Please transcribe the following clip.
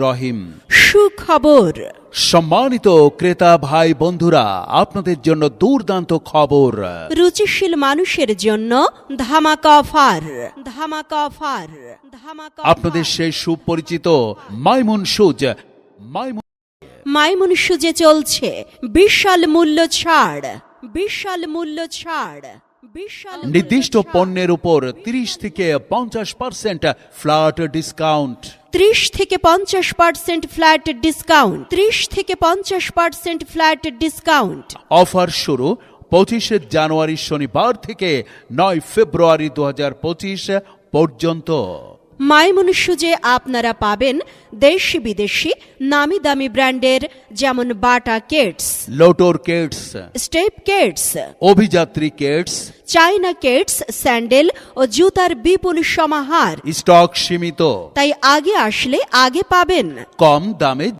রহিম। সুখবর। সম্মানিত ক্রেতা ভাই বন্ধুরা আপনাদের জন্য দুর্দান্ত খবর। রুচিশীল মানুষের জন্য ধামাকা অফার ধামাকা অফার ধামাকা আপনাদের সেই সুপরিচিত মাইমুন সুজ মাইমুন মাইমুন সুজে চলছে বিশাল মূল্য ছাড় বিশাল মূল্য ছাড়। নির্দিষ্ট পণ্যের উপর 30 থেকে পঞ্চাশ পার্সেন্ট ফ্ল্যাট ডিসকাউন্ট ত্রিশ থেকে পঞ্চাশ পার্সেন্ট ফ্ল্যাট ডিসকাউন্ট ত্রিশ থেকে পঞ্চাশ পার্সেন্ট ফ্ল্যাট ডিসকাউন্ট অফার শুরু পঁচিশে জানুয়ারি শনিবার থেকে নয় ফেব্রুয়ারি দু হাজার পঁচিশ পর্যন্ত। মাইমুন যে আপনারা পাবেন দেশি বিদেশি নামি দামি ব্র্যান্ডের যেমন বাটা কেটস লোটোর কেটস স্টেপ কেটস অভিযাত্রী কেটস চাইনা কেটস স্যান্ডেল ও জুতার বিপুল সমাহার। স্টক সীমিত। তাই আগে আসলে আগে পাবেন। কম দামে